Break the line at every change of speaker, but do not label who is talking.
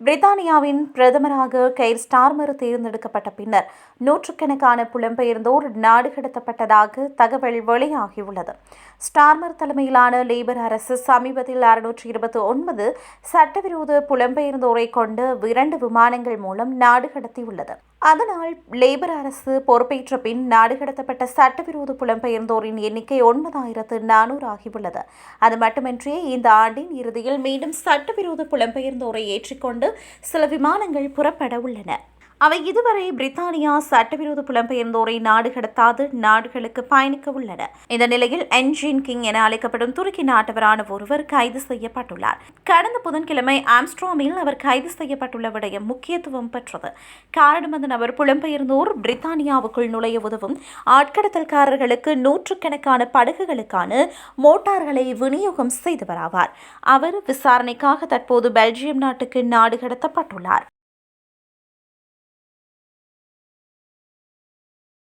பிரித்தானியாவின் பிரதமராக கைர் ஸ்டார்மர் தேர்ந்தெடுக்கப்பட்ட பின்னர் நூற்றுக்கணக்கான புலம்பெயர்ந்தோர் நாடு கடத்தப்பட்டதாக தகவல் வெளியாகியுள்ளது. ஸ்டார்மர் தலைமையிலான லேபர் அரசு சமீபத்தில் அறுநூற்றி இருபத்தி ஒன்பது சட்டவிரோத புலம்பெயர்ந்தோரை கொண்டு இரண்டு விமானங்கள் மூலம் நாடு கடத்தியுள்ளது. அதனால் லேபர் அரசு பொறுப்பேற்ற பின் நாடு கடத்தப்பட்ட சட்டவிரோத புலம்பெயர்ந்தோரின் எண்ணிக்கை ஒன்பதாயிரத்து நானூறு ஆகியுள்ளது. அது மட்டுமின்றி இந்த ஆண்டின் இறுதியில் மீண்டும் சட்டவிரோத புலம்பெயர்ந்தோரை ஏற்றிக்கொண்டு சில விமானங்கள் புறப்பட உள்ளன. அவை இதுவரை பிரித்தானியா சட்டவிரோத புலம்பெயர்ந்தோரை நாடு கடத்தாது நாடுகளுக்கு பயணிக்க உள்ளன. இந்த நிலையில் என்ஜின் கிங் என அழைக்கப்படும் துருக்கி நாட்டவரான ஒருவர் கைது செய்யப்பட்டுள்ளார். கடந்த புதன்கிழமை ஆம்ஸ்ட்ராமில் அவர் கைது செய்யப்பட்டுள்ள விடயம் முக்கியத்துவம் பெற்றது. காரணம் அந்த நபர் புலம்பெயர்ந்தோர் பிரித்தானியாவுக்குள் நுழைய உதவும் ஆட்கடத்தல்காரர்களுக்கு நூற்றுக்கணக்கான படகுகளுக்கான மோட்டார்களை விநியோகம் செய்தவராவார். அவர் விசாரணைக்காக தற்போது பெல்ஜியம் நாட்டுக்கு நாடு கடத்தப்பட்டுள்ளார்.